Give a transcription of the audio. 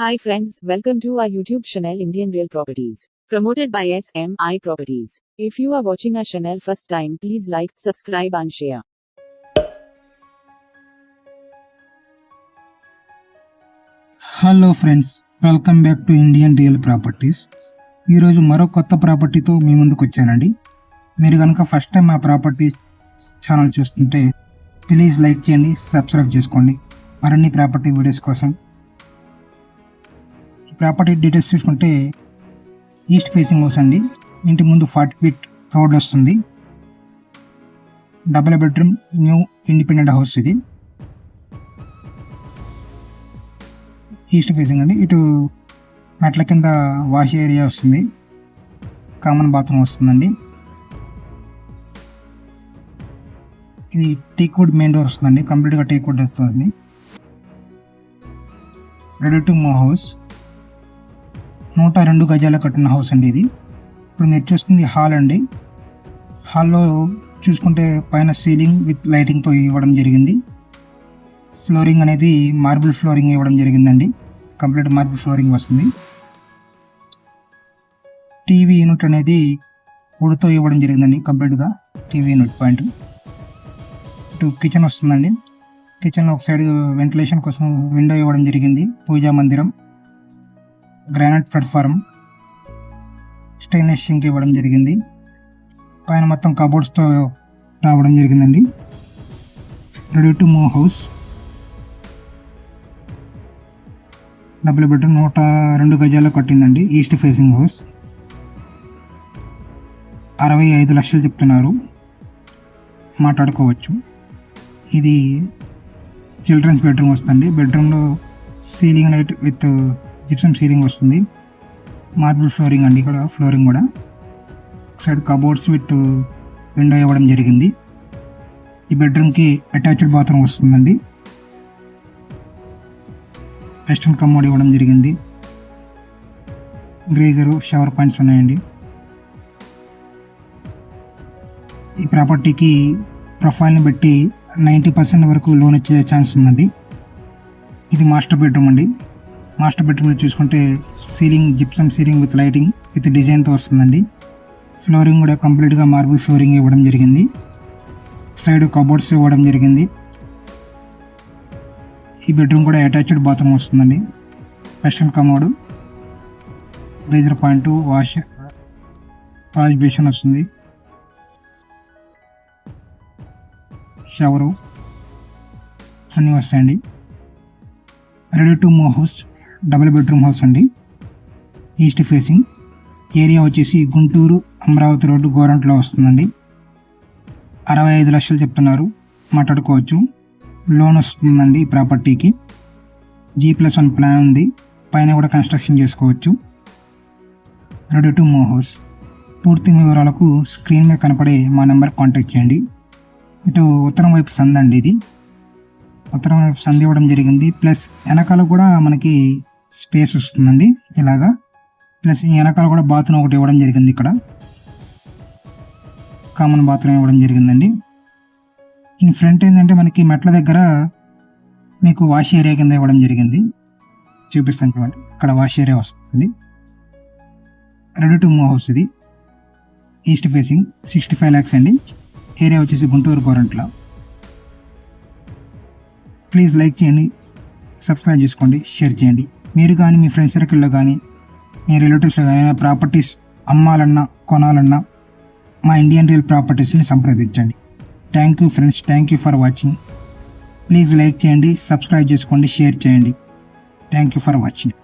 Hi friends, welcome to our YouTube channel Indian Real Properties. Promoted by SMI Properties. If you are watching our channel first time, please like, subscribe and share. Hello friends welcome back to Indian real properties ఈరోజు మరో కొత్త ప్రాపర్టీతో మీ ముందుకు వచ్చానండి మీరు కనుక first time మా ప్రాపర్టీస్ ఛానల్ చూస్తుంటే ప్లీజ్ లైక్ చేయండి సబ్స్క్రైబ్ చేసుకోండి మరిన్ని ప్రాపర్టీ వీడియోస్ కోసం ఈ ప్రాపర్టీ డీటెయిల్స్ చూసుకుంటే ఈస్ట్ ఫేసింగ్ హౌస్ అండి. ఇంటి ముందు ఫార్టీ ఫీట్ రోడ్ వస్తుంది. Double bedroom new independent house ఇది. ఈస్ట్ ఫేసింగ్ అండి. ఇటు మెట్ల కింద వాష్ ఏరియా వస్తుంది. కామన్ బాత్రూమ్ వస్తుందండి. ఇది టీక్వుడ్ మెయిన్ డోర్ వస్తుందండి. కంప్లీట్గా టీక్వుడ్ వస్తుంది. Ready to move house. నూట రెండు గజాల కట్టిన హౌస్ అండి ఇది. ఇప్పుడు మీరు చూస్తుంది హాల్ అండి. హాల్లో చూసుకుంటే పైన సీలింగ్ విత్ లైటింగ్తో ఇవ్వడం జరిగింది. ఫ్లోరింగ్ అనేది మార్బుల్ ఫ్లోరింగ్ ఇవ్వడం జరిగిందండి. కంప్లీట్ మార్బుల్ ఫ్లోరింగ్ వస్తుంది. టీవీ యూనిట్ అనేది ఉడితో ఇవ్వడం జరిగిందండి కంప్లీట్గా. TV unit point. ఇటు కిచెన్ వస్తుందండి. కిచెన్ ఒక సైడ్ వెంటిలేషన్ కోసం విండో ఇవ్వడం జరిగింది. పూజా మందిరం. గ్రానైట్ ప్లాట్ఫారం స్టెయిన్లెస్ షింక్ ఇవ్వడం జరిగింది. పైన మొత్తం కబోర్డ్స్తో రావడం జరిగిందండి. Ready to move house. Double bedroom నూట రెండు గజాల్లో కట్టిందండి. East facing house. అరవై ఐదు లక్షలు చెప్తున్నారు. మాట్లాడుకోవచ్చు. ఇది చిల్డ్రన్స్ బెడ్రూమ్ వస్తుంది బెడ్రూమ్లో ceiling light with gypsum ceiling వస్తుంది. మార్బుల్ ఫ్లోరింగ్ అండి ఇక్కడ ఫ్లోరింగ్ కూడా. సైడ్ కబోర్డ్స్ విత్ విండో ఇవ్వడం జరిగింది. ఈ బెడ్రూమ్కి అటాచ్డ్ బాత్రూమ్ వస్తుందండి. వెస్ట్రన్ కమోడ్ ఇవ్వడం జరిగింది. గ్రేజరు షవర్ పాయింట్స్ ఉన్నాయండి. ఈ ప్రాపర్టీకి ప్రొఫైల్ని బట్టి నైంటీ పర్సెంట్ వరకు లోన్ ఇచ్చే ఛాన్స్ ఉందండి ఇది మాస్టర్ బెడ్రూమ్ అండి. మాస్టర్ బెడ్రూమ్లో చూసుకుంటే ceiling gypsum ceiling with lighting with డిజైన్తో వస్తుందండి. ఫ్లోరింగ్ కూడా కంప్లీట్గా మార్బుల్ ఫ్లోరింగ్ ఇవ్వడం జరిగింది. సైడ్ కబోర్డ్స్ ఇవ్వడం జరిగింది. ఈ బెడ్రూమ్ కూడా అటాచ్డ్ బాత్రూమ్ వస్తుందండి. Special commode laser point wash wash basin వస్తుంది. షవరు అన్నీ వస్తాయండి. Ready to move house double bedroom house అండి. East facing. ఏరియా వచ్చేసి గుంటూరు అమరావతి రోడ్డు గోరంట్లో వస్తుందండి. అరవై ఐదు లక్షలు చెప్తున్నారు. మాట్లాడుకోవచ్చు. లోన్ వస్తుందండి ఈ ప్రాపర్టీకి. జీ ప్లస్ వన్ ప్లాన్ ఉంది. పైన కూడా కన్స్ట్రక్షన్ చేసుకోవచ్చు. Ready to move house. పూర్తి వివరాలకు స్క్రీన్ మీద కనపడే మా నెంబర్ కాంటాక్ట్ చేయండి. ఇటు ఉత్తరం వైపు సంద అండి ఇది. ఉత్తరం వైపు సంధి ఇవ్వడం జరిగింది. ప్లస్ వెనకాల కూడా మనకి స్పేస్ వస్తుందండి. ఇలాగా. ప్లస్ ఈ వెనకాల కూడా బాత్రూమ్ ఒకటి ఇవ్వడం జరిగింది ఇక్కడ. కామన్ బాత్రూమ్ ఇవ్వడం జరిగిందండి. ఇన్ ఫ్రంట్ ఏంటంటే మనకి మెట్ల దగ్గర మీకు వాష్ ఏరియా కింద ఇవ్వడం జరిగింది. చూపిస్తాను చూడండి. ఇక్కడ వాష్ ఏరియా వస్తుంది రెడీ టు మూవ్ హౌస్ ఇది. East facing sixty five lakhs అండి. ఏరియా వచ్చేసి గుంటూరు గోరంట్ల ప్లీజ్ లైక్ చేయండి. సబ్స్క్రైబ్ చేసుకోండి. షేర్ చేయండి. మీరు కానీ మీ ఫ్రెండ్స్ సర్కిల్లో కానీ మీ రిలేటివ్స్లో కానీ ప్రాపర్టీస్ అమ్మాలన్నా కొనాలన్నా మా ఇండియన్ రియల్ ప్రాపర్టీస్ని సంప్రదించండి. Thank you friends thank you for watching please like చేయండి సబ్స్క్రైబ్ చేసుకోండి షేర్ చేయండి. Thank you for watching